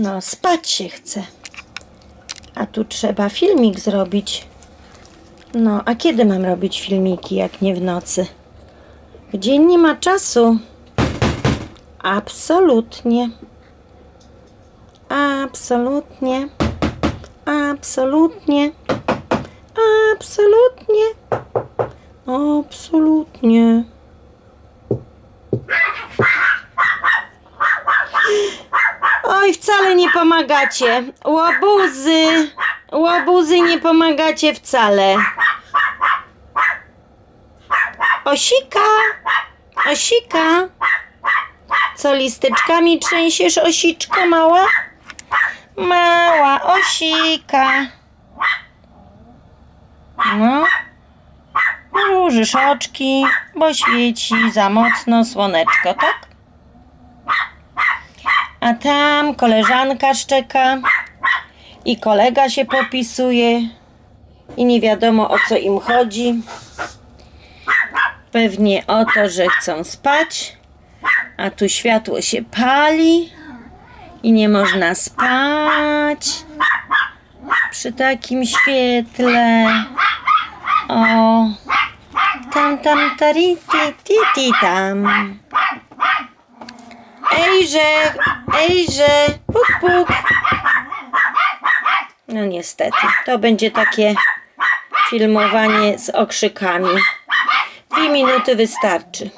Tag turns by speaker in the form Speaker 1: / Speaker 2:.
Speaker 1: No, spać się chce. A tu trzeba filmik zrobić. No, a kiedy mam robić filmiki, jak nie w nocy? W dzień nie ma czasu. Absolutnie. Absolutnie. Absolutnie. Absolutnie. Absolutnie. Wcale nie pomagacie. Łobuzy. Łobuzy nie pomagacie wcale. Osika. Osika. Co listeczkami trzęsiesz, osiczko mała? Mała osika. No. Mrużysz oczki, bo świeci za mocno słoneczko, tak? A tam koleżanka szczeka i kolega się popisuje i nie wiadomo o co im chodzi. Pewnie o to, że chcą spać, a tu światło się pali i nie można spać przy takim świetle. O, tam, tam, tari, ti, ti, ti, tam. Ejże, ejże, puk, puk. No niestety, to będzie takie filmowanie z okrzykami. Dwie minuty wystarczy.